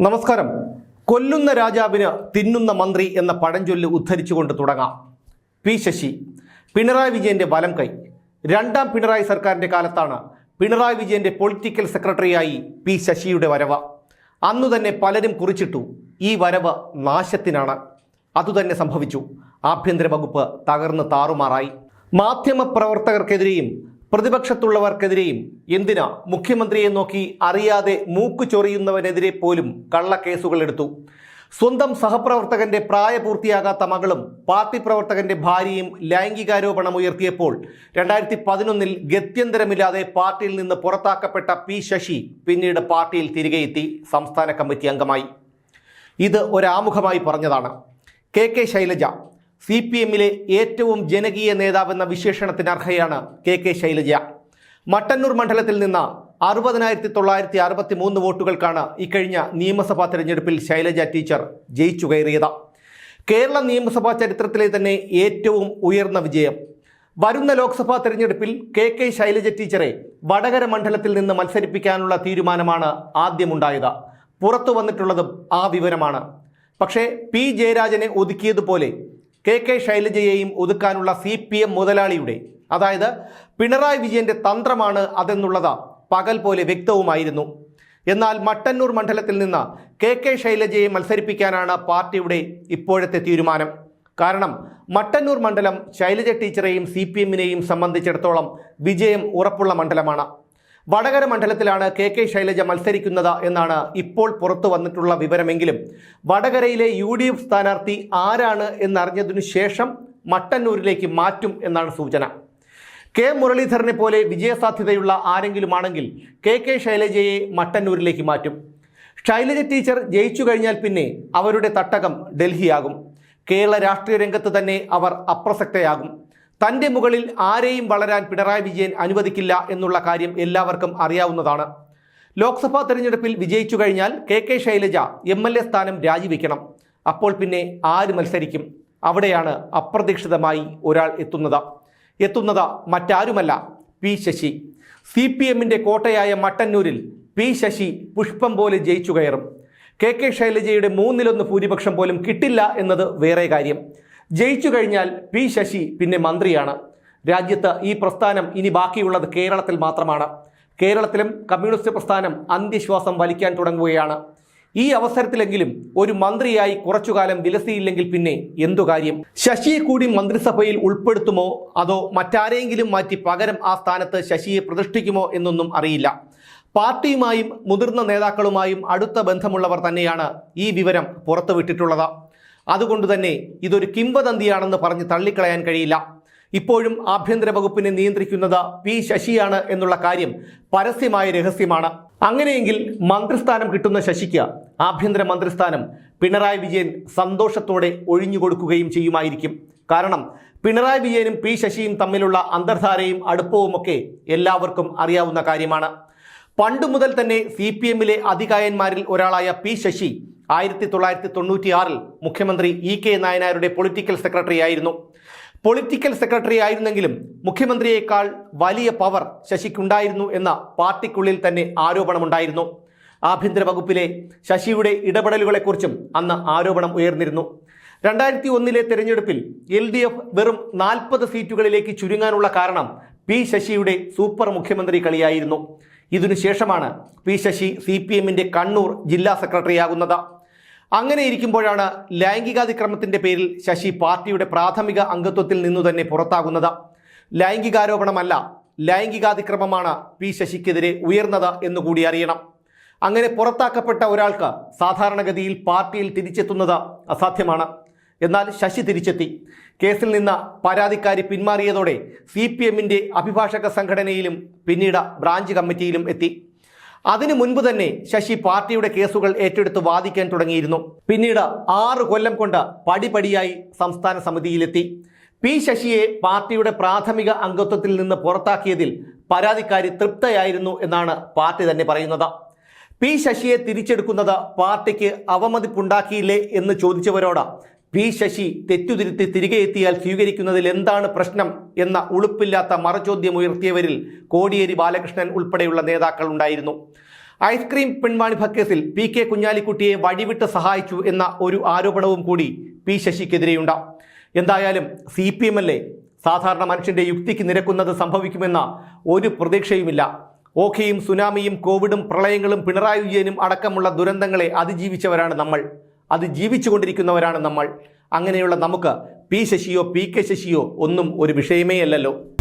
നമസ്കാരം. കൊല്ലുന്ന രാജാവിന് തിന്നുന്ന മന്ത്രി എന്ന പഴഞ്ചൊല്ല് ഉദ്ധരിച്ചുകൊണ്ട് തുടങ്ങാം. പി ശശി. പിണറായി വിജയന്റെ വലം കൈ. രണ്ടാം പിണറായി സർക്കാരിന്റെ കാലത്താണ് പിണറായി വിജയന്റെ പൊളിറ്റിക്കൽ സെക്രട്ടറിയായി പി ശശിയുടെ വരവ്. അന്നു തന്നെ പലരും കുറിച്ചിട്ടു ഈ വരവ് നാശത്തിനാണ്. അതുതന്നെ സംഭവിച്ചു. ആഭ്യന്തര വകുപ്പ് തകർന്ന് താറുമാറായി. മാധ്യമപ്രവർത്തകർക്കെതിരെയും പ്രതിപക്ഷത്തുള്ളവർക്കെതിരെയും എന്തിനാ മുഖ്യമന്ത്രിയെ നോക്കി അറിയാതെ മൂക്ക് ചൊറിയുന്നവനെതിരെ പോലും കള്ളക്കേസുകൾ എടുത്തു. സ്വന്തം സഹപ്രവർത്തകന്റെ പ്രായപൂർത്തിയാകാത്ത മകളും പാർട്ടി പ്രവർത്തകന്റെ ഭാര്യയും ലൈംഗികാരോപണം ഉയർത്തിയപ്പോൾ രണ്ടായിരത്തി പതിനൊന്നിൽ ഗത്യന്തരമില്ലാതെ പാർട്ടിയിൽ നിന്ന് പുറത്താക്കപ്പെട്ട പി ശശി പിന്നീട് പാർട്ടിയിൽ തിരികെ എത്തി സംസ്ഥാന കമ്മിറ്റി അംഗമായി. ഇത് ഒരാമുഖമായി പറഞ്ഞതാണ്. K K Shailaja C P എമ്മിലെ ഏറ്റവും ജനകീയ നേതാവെന്ന വിശേഷണത്തിന് അർഹയാണ് കെ കെ ശൈലജ. മട്ടന്നൂർ മണ്ഡലത്തിൽ നിന്ന് അറുപതിനായിരത്തി തൊള്ളായിരത്തി അറുപത്തി മൂന്ന് വോട്ടുകൾക്കാണ് ഇക്കഴിഞ്ഞ നിയമസഭാ തെരഞ്ഞെടുപ്പിൽ ശൈലജ ടീച്ചർ ജയിച്ചു കയറിയത്. കേരള നിയമസഭാ ചരിത്രത്തിലെ തന്നെ ഏറ്റവും ഉയർന്ന വിജയം. വരുന്ന ലോക്സഭാ തെരഞ്ഞെടുപ്പിൽ കെ കെ ശൈലജ ടീച്ചറെ വടകര മണ്ഡലത്തിൽ നിന്ന് മത്സരിപ്പിക്കാനുള്ള തീരുമാനമാണ് ആദ്യമുണ്ടായത്. പുറത്തു വന്നിട്ടുള്ളതും ആ വിവരമാണ്. പക്ഷേ പി ജയരാജനെ ഒതുക്കിയതുപോലെ കെ കെ ശൈലജയെയും ഒതുക്കാനുള്ള സി പി എം മുതലാളിയുടെ അതായത് പിണറായി വിജയന്റെ തന്ത്രമാണ് അതെന്നുള്ളത് പകൽ പോലെ വ്യക്തവുമായിരുന്നു. എന്നാൽ മട്ടന്നൂർ മണ്ഡലത്തിൽ നിന്ന് കെ കെ ശൈലജയെ മത്സരിപ്പിക്കാനാണ് പാർട്ടിയുടെ ഇപ്പോഴത്തെ തീരുമാനം. കാരണം മട്ടന്നൂർ മണ്ഡലം ശൈലജ ടീച്ചറെയും സി പി എമ്മിനെയും സംബന്ധിച്ചിടത്തോളം വിജയം ഉറപ്പുള്ള മണ്ഡലമാണ്. വടകര മണ്ഡലത്തിലാണ് കെ കെ ശൈലജ മത്സരിക്കുന്നത് എന്നാണ് ഇപ്പോൾ പുറത്തു വന്നിട്ടുള്ള വിവരമെങ്കിലും വടകരയിലെ യു ഡി എഫ് സ്ഥാനാർത്ഥി ആരാണ് എന്നറിഞ്ഞതിനു ശേഷം മട്ടന്നൂരിലേക്ക് മാറ്റും എന്നാണ് സൂചന. കെ മുരളീധരനെ പോലെ വിജയസാധ്യതയുള്ള ആരെങ്കിലുമാണെങ്കിൽ കെ കെ ശൈലജയെ മട്ടന്നൂരിലേക്ക് മാറ്റും. ശൈലജ ടീച്ചർ ജയിച്ചു കഴിഞ്ഞാൽ പിന്നെ അവരുടെ തട്ടകം ഡൽഹിയാകും. കേരള രാഷ്ട്രീയ രംഗത്ത് തന്നെ അവർ അപ്രസക്തയാകും. തന്റെ മുകളിൽ ആരെയും വളരാൻ പിണറായി വിജയൻ അനുവദിക്കില്ല എന്നുള്ള കാര്യം എല്ലാവർക്കും അറിയാവുന്നതാണ്. ലോക്സഭാ തെരഞ്ഞെടുപ്പിൽ വിജയിച്ചു കഴിഞ്ഞാൽ K K Shailaja M L A സ്ഥാനം രാജിവെക്കണം. അപ്പോൾ പിന്നെ ആര് മത്സരിക്കും? അവിടെയാണ് അപ്രതീക്ഷിതമായി ഒരാൾ എത്തുന്നത്. എത്തുന്നത് മറ്റാരുമല്ല പി ശശി. സി പി എമ്മിന്റെ കോട്ടയായ മട്ടന്നൂരിൽ പി ശശി പുഷ്പം പോലെ ജയിച്ചു കയറും. കെ കെ ശൈലജയുടെ മൂന്നിലൊന്ന് ഭൂരിപക്ഷം പോലും കിട്ടില്ല എന്നത് വേറെ കാര്യം. ജയിച്ചു കഴിഞ്ഞാൽ പി ശശി പിന്നെ മന്ത്രിയാണ്. രാജ്യത്ത് ഈ പ്രസ്ഥാനം ഇനി ബാക്കിയുള്ളത് കേരളത്തിൽ മാത്രമാണ്. കേരളത്തിലും കമ്മ്യൂണിസ്റ്റ് പ്രസ്ഥാനം അന്ത്യശ്വാസം വലിക്കാൻ തുടങ്ങുകയാണ്. ഈ അവസരത്തിലെങ്കിലും ഒരു മന്ത്രിയായി കുറച്ചുകാലം വിലസിയില്ലെങ്കിൽ പിന്നെ എന്തു കാര്യം? ശശിയെ കൂടി മന്ത്രിസഭയിൽ ഉൾപ്പെടുത്തുമോ? അതോ മറ്റാരെങ്കിലും മാറ്റി പകരം ആ സ്ഥാനത്ത് ശശിയെ പ്രതിഷ്ഠിക്കുമോ എന്നൊന്നും അറിയില്ല. പാർട്ടിയുമായും മുതിർന്ന നേതാക്കളുമായും അടുത്ത ബന്ധമുള്ളവർ തന്നെയാണ് ഈ വിവരം പുറത്തുവിട്ടിട്ടുള്ളത്. അതുകൊണ്ട് തന്നെ ഇതൊരു കിംവദന്തിയാണെന്ന് പറഞ്ഞ് തള്ളിക്കളയാൻ കഴിയില്ല. ഇപ്പോഴും ആഭ്യന്തര വകുപ്പിനെ നിയന്ത്രിക്കുന്നത് പി ശശിയാണ് എന്നുള്ള കാര്യം പരസ്യമായ രഹസ്യമാണ്. അങ്ങനെയെങ്കിൽ മന്ത്രിസ്ഥാനം കിട്ടുന്ന ശശിക്ക് ആഭ്യന്തര മന്ത്രിസ്ഥാനം പിണറായി വിജയൻ സന്തോഷത്തോടെ ഒഴിഞ്ഞുകൊടുക്കുകയും ചെയ്യുമായിരിക്കും. കാരണം പിണറായി വിജയനും പി ശശിയും തമ്മിലുള്ള അന്തർധാരയും അടുപ്പവുമൊക്കെ എല്ലാവർക്കും അറിയാവുന്ന കാര്യമാണ്. പണ്ട് മുതൽ തന്നെ സി പി എമ്മിലെ അധികായന്മാരിൽ ഒരാളായ പി ശശി ആയിരത്തി തൊള്ളായിരത്തി തൊണ്ണൂറ്റിയാറിൽ മുഖ്യമന്ത്രി ഇ കെ നായനാരുടെ പൊളിറ്റിക്കൽ സെക്രട്ടറി ആയിരുന്നു. പൊളിറ്റിക്കൽ സെക്രട്ടറി ആയിരുന്നെങ്കിലും മുഖ്യമന്ത്രിയേക്കാൾ വലിയ പവർ ശശിക്കുണ്ടായിരുന്നു എന്ന പാർട്ടിക്കുള്ളിൽ തന്നെ ആരോപണമുണ്ടായിരുന്നു. ആഭ്യന്തര വകുപ്പിലെ ശശിയുടെ ഇടപെടലുകളെക്കുറിച്ചും അന്ന് ആരോപണം ഉയർന്നിരുന്നു. രണ്ടായിരത്തി ഒന്നിലെ തെരഞ്ഞെടുപ്പിൽ എൽ ഡി എഫ് വെറും നാൽപ്പത് സീറ്റുകളിലേക്ക് ചുരുങ്ങാനുള്ള കാരണം പി ശശിയുടെ സൂപ്പർ മുഖ്യമന്ത്രി കളിയായിരുന്നു. ഇതിനുശേഷമാണ് പി ശശി സി പി എമ്മിന്റെ കണ്ണൂർ ജില്ലാ സെക്രട്ടറിയാകുന്നത് അങ്ങനെ ഇരിക്കുമ്പോഴാണ് ലൈംഗികാതിക്രമത്തിന്റെ പേരിൽ ശശി പാർട്ടിയുടെ പ്രാഥമിക അംഗത്വത്തിൽ നിന്നു തന്നെ പുറത്താകുന്നത്. ലൈംഗികാരോപണമല്ല ലൈംഗികാതിക്രമമാണ് പി ശശിക്കെതിരെ ഉയർന്നത് എന്നുകൂടി അറിയണം. അങ്ങനെ പുറത്താക്കപ്പെട്ട ഒരാൾക്ക് സാധാരണഗതിയിൽ പാർട്ടിയിൽ തിരിച്ചെത്തുന്നത് അസാധ്യമാണ്. എന്നാൽ ശശി തിരിച്ചെത്തി. കേസിൽ നിന്ന് പരാതിക്കാരി പിന്മാറിയതോടെ സി പി എമ്മിന്റെ അഭിഭാഷക സംഘടനയിലും പിന്നീട് ബ്രാഞ്ച് കമ്മിറ്റിയിലും എത്തി. അതിനു മുൻപ് തന്നെ ശശി പാർട്ടിയുടെ കേസുകൾ ഏറ്റെടുത്ത് വാദിക്കാൻ തുടങ്ങിയിരുന്നു. പിന്നീട് ആറ് കൊല്ലം കൊണ്ട് പടിപടിയായി സംസ്ഥാന സമിതിയിലെത്തി. പി ശശിയെ പാർട്ടിയുടെ പ്രാഥമിക അംഗത്വത്തിൽ നിന്ന് പുറത്താക്കിയതിൽ പരാതിക്കാരി തൃപ്തയായിരുന്നു എന്നാണ് പാർട്ടി തന്നെ പറയുന്നത്. പി ശശിയെ തിരിച്ചെടുക്കുന്നത് പാർട്ടിക്ക് അവമതിപ്പുണ്ടാക്കിയില്ലേ എന്ന് ചോദിച്ചവരോട് പി ശശി തെറ്റുതിരുത്തി തിരികെ എത്തിയാൽ സ്വീകരിക്കുന്നതിൽ എന്താണ് പ്രശ്നം എന്ന ഉളുപ്പില്ലാത്ത മറചോദ്യം ഉയർത്തിയവരിൽ കോടിയേരി ബാലകൃഷ്ണൻ ഉൾപ്പെടെയുള്ള നേതാക്കൾ ഉണ്ടായിരുന്നു. ഐസ്ക്രീം പെൺവാണിഭ കേസിൽ പി കെ കുഞ്ഞാലിക്കുട്ടിയെ വഴിവിട്ട് സഹായിച്ചു എന്ന ഒരു ആരോപണവും കൂടി പി ശശിക്കെതിരെയുണ്ട്. എന്തായാലും സി പി എം അല്ലേ സാധാരണ മനുഷ്യന്റെ യുക്തിക്ക് നിരക്കുന്നത് സംഭവിക്കുമെന്ന ഒരു പ്രതീക്ഷയുമില്ല. ഓഖിയും സുനാമിയും കോവിഡും പ്രളയങ്ങളും പിണറായി വിജയനും അടക്കമുള്ള ദുരന്തങ്ങളെ അതിജീവിച്ചവരാണ് നമ്മൾ. അത് ജീവിച്ചുകൊണ്ടിരിക്കുന്നവരാണ് നമ്മൾ. അങ്ങനെയുള്ള നമുക്ക് പി ശശിയോ പി കെ ശശിയോ ഒന്നും ഒരു വിഷയമേ അല്ലല്ലോ.